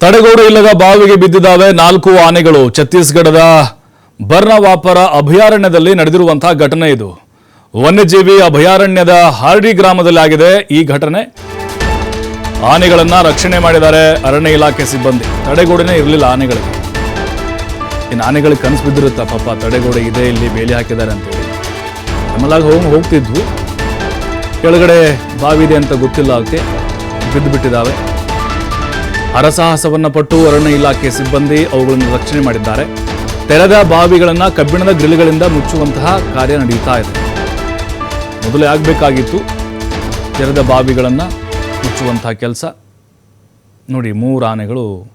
ತಡೆಗೋಡೆ ಇಲ್ಲದ ಬಾವಿಗೆ ಬಿದ್ದಿದ್ದಾವೆ ನಾಲ್ಕು ಆನೆಗಳು. ಛತ್ತೀಸ್ಗಢದ ಬರ್ನವಾಪರ ಅಭಯಾರಣ್ಯದಲ್ಲಿ ನಡೆದಿರುವಂತಹ ಘಟನೆ ಇದು. ವನ್ಯಜೀವಿ ಅಭಯಾರಣ್ಯದ ಹಾರ್ಡಿ ಗ್ರಾಮದಲ್ಲಿ ಆಗಿದೆ ಈ ಘಟನೆ. ಆನೆಗಳನ್ನ ರಕ್ಷಣೆ ಮಾಡಿದ್ದಾರೆ ಅರಣ್ಯ ಇಲಾಖೆ ಸಿಬ್ಬಂದಿ. ತಡೆಗೋಡೆನೇ ಇರಲಿಲ್ಲ ಆನೆಗಳಿಗೆ. ಇನ್ನು ಆನೆಗಳಿಗೆ ಕನಸು ಬಿದ್ದಿರುತ್ತ ಪಾಪ, ತಡೆಗೋಡೆ ಇದೆ ಇಲ್ಲಿ ಬೇಲಿ ಹಾಕಿದ್ದಾರೆ ಅಂತೇಳಿ ನಮ್ಮಲ್ಲಾಗ ಹೋಗಿ ಹೋಗ್ತಿದ್ವು. ಕೆಳಗಡೆ ಬಾವಿ ಇದೆ ಅಂತ ಗೊತ್ತಿಲ್ಲ ಅವಕ್ಕೆ ಬಿದ್ದು ಬಿಟ್ಟಿದ್ದಾವೆ ಹರಸಾಹಸವನ್ನ ಪಟ್ಟು ಅರಣ್ಯ ಇಲಾಖೆ ಸಿಬ್ಬಂದಿ ಅವುಗಳನ್ನು ರಕ್ಷಣೆ ಮಾಡಿದ್ದಾರೆ. ತೆರೆದ ಬಾವಿಗಳನ್ನ ಕಬ್ಬಿಣದ ಗ್ರಿಲ್ಗಳಿಂದ ಮುಚ್ಚುವಂತಹ ಕಾರ್ಯ ನಡೆಯುತ್ತಾ ಇದೆ. ಮೊದಲೇ ಆಗಬೇಕಾಗಿತ್ತು ತೆರೆದ ಬಾವಿಗಳನ್ನು ಮುಚ್ಚುವಂತಹ ಕೆಲಸ. ನೋಡಿ, ಮೂರು ಆನೆಗಳು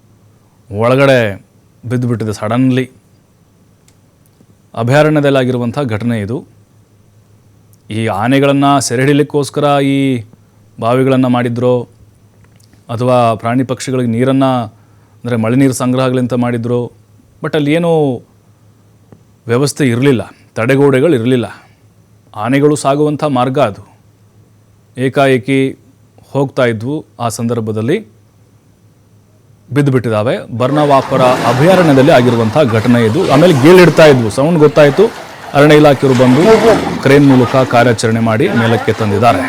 ಒಳಗಡೆ ಬಿದ್ದುಬಿಟ್ಟಿದೆ ಸಡನ್ಲಿ. ಅಭಯಾರಣ್ಯದಲ್ಲಾಗಿರುವಂಥ ಘಟನೆ ಇದು. ಈ ಆನೆಗಳನ್ನು ಸೆರೆ ಹಿಡಿಲಿಕ್ಕೋಸ್ಕರ ಈ ಬಾವಿಗಳನ್ನು ಮಾಡಿದ್ರೋ ಅಥವಾ ಪ್ರಾಣಿ ಪಕ್ಷಿಗಳಿಗೆ ನೀರನ್ನು, ಅಂದರೆ ಮಳೆ ನೀರು ಸಂಗ್ರಹಗಳಿಂತ ಮಾಡಿದ್ರು, ಬಟ್ ಅಲ್ಲಿ ಏನೂ ವ್ಯವಸ್ಥೆ ಇರಲಿಲ್ಲ, ತಡೆಗೋಡೆಗಳು ಇರಲಿಲ್ಲ. ಆನೆಗಳು ಸಾಗುವಂಥ ಮಾರ್ಗ ಅದು. ಏಕಾಏಕಿ ಹೋಗ್ತಾ ಇದ್ವು ಆ ಸಂದರ್ಭದಲ್ಲಿ. ಬಿದ್ದುಬಿಟ್ಟಿದ್ದಾವೆ. ಬರ್ಣವಾಪರ ಅಭಯಾರಣ್ಯದಲ್ಲಿ ಆಗಿರುವಂಥ ಘಟನೆ ಇದು. ಆಮೇಲೆ ಗೇಲಿಡ್ತಾ ಇದ್ವು. ಸೌಂಡ್ ಗೊತ್ತಾಯಿತು. ಅರಣ್ಯ ಇಲಾಖೆಯವರು ಬಂದು ಕ್ರೇನ್ ಮೂಲಕ ಕಾರ್ಯಾಚರಣೆ ಮಾಡಿ ಮೇಲಕ್ಕೆ ತಂದಿದ್ದಾರೆ.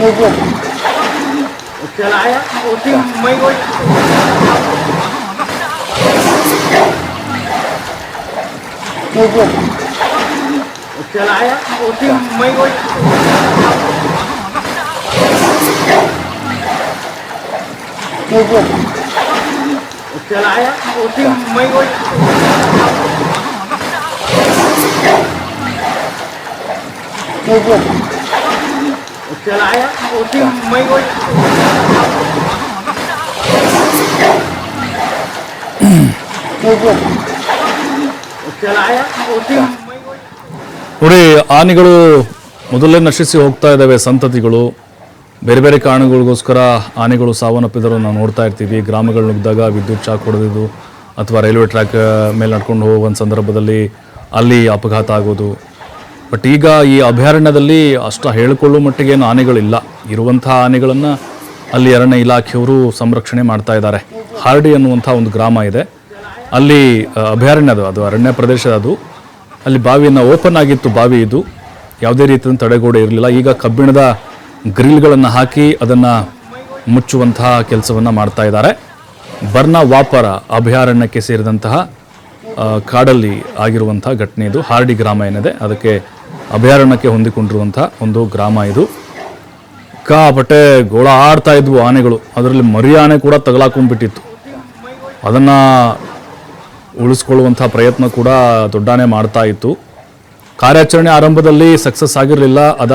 Mua vườn Trở lại á, ô tim mấy ngôi Mua vườn Trở lại á, ô tim mấy ngôi Mua vườn Trở lại á, ô tim mấy ngôi Mua vườn สียหลายครับโอ้ทิ้งไม่ก็ ನೋಡಿ ಆನೆಗಳು ಮೊದಲೇ ನಶಿಸಿ ಹೋಗ್ತಾ ಇದ್ದಾವೆ ಸಂತತಿಗಳು. ಬೇರೆ ಬೇರೆ ಕಾರಣಗಳಿಗೋಸ್ಕರ ಆನೆಗಳು ಸಾವನ್ನಪ್ಪಿದ್ರು ನಾವು ನೋಡ್ತಾ ಇರ್ತೀವಿ. ಗ್ರಾಮಗಳು ನುಗ್ಗಿದಾಗ ವಿದ್ಯುತ್ ಶಾಕ್ ಹೊಡೆದಿದ್ದು ಅಥವಾ ರೈಲ್ವೆ ಟ್ರ್ಯಾಕ್ ಮೇಲೆ ನಡ್ಕೊಂಡು ಹೋಗುವಂಥ ಸಂದರ್ಭದಲ್ಲಿ ಅಲ್ಲಿ ಅಪಘಾತ ಆಗೋದು. ಬಟ್ ಈಗ ಈ ಅಭಯಾರಣ್ಯದಲ್ಲಿ ಅಷ್ಟು ಹೇಳಿಕೊಳ್ಳುವ ಮಟ್ಟಿಗೇನು ಆನೆಗಳಿಲ್ಲ. ಇರುವಂಥ ಆನೆಗಳನ್ನು ಅಲ್ಲಿ ಅರಣ್ಯ ಇಲಾಖೆಯವರು ಸಂರಕ್ಷಣೆ ಮಾಡ್ತಾ ಇದ್ದಾರೆ. ಹಾರ್ಡಿ ಅನ್ನುವಂಥ ಒಂದು ಗ್ರಾಮ ಇದೆ. ಅಲ್ಲಿ ಅಭಯಾರಣ್ಯದ ಅದು ಅರಣ್ಯ ಪ್ರದೇಶ ಅದು. ಅಲ್ಲಿ ಬಾವಿಯನ್ನು ಓಪನ್ ಆಗಿತ್ತು ಬಾವಿ ಇದು. ಯಾವುದೇ ರೀತಿಯ ತಡೆಗೋಡೆ ಇರಲಿಲ್ಲ. ಈಗ ಕಬ್ಬಿಣದ ಗ್ರಿಲ್ಗಳನ್ನು ಹಾಕಿ ಅದನ್ನು ಮುಚ್ಚುವಂತಹ ಕೆಲಸವನ್ನು ಮಾಡ್ತಾ ಇದ್ದಾರೆ. ಬರ್ನ ವಾಪರ ಅಭಯಾರಣ್ಯಕ್ಕೆ ಸೇರಿದಂತಹ ಕಾಡಲ್ಲಿ ಆಗಿರುವಂಥ ಘಟನೆ ಇದು. ಹಾರ್ಡಿ ಗ್ರಾಮ ಏನಿದೆ. ಅದಕ್ಕೆ ಅಭಯಾರಣ್ಯಕ್ಕೆ ಹೊಂದಿಕೊಂಡಿರುವಂಥ ಒಂದು ಗ್ರಾಮ ಇದು. ಸಿಕ್ಕಾಪಟ್ಟೆ ಗೋಳ ಆಡ್ತಾ ಇದ್ವು ಆನೆಗಳು. ಅದರಲ್ಲಿ ಮರಿ ಆನೆ ಕೂಡ ತಗಲಾಕೊಂಡ್ಬಿಟ್ಟಿತ್ತು. ಅದನ್ನು ಉಳಿಸ್ಕೊಳ್ಳುವಂಥ ಪ್ರಯತ್ನ ಕೂಡ ದೊಡ್ಡಾನೆ ಮಾಡ್ತಾ ಇತ್ತು. ಕಾರ್ಯಾಚರಣೆ ಆರಂಭದಲ್ಲಿ ಸಕ್ಸಸ್ ಆಗಿರಲಿಲ್ಲ. ಅದಾದ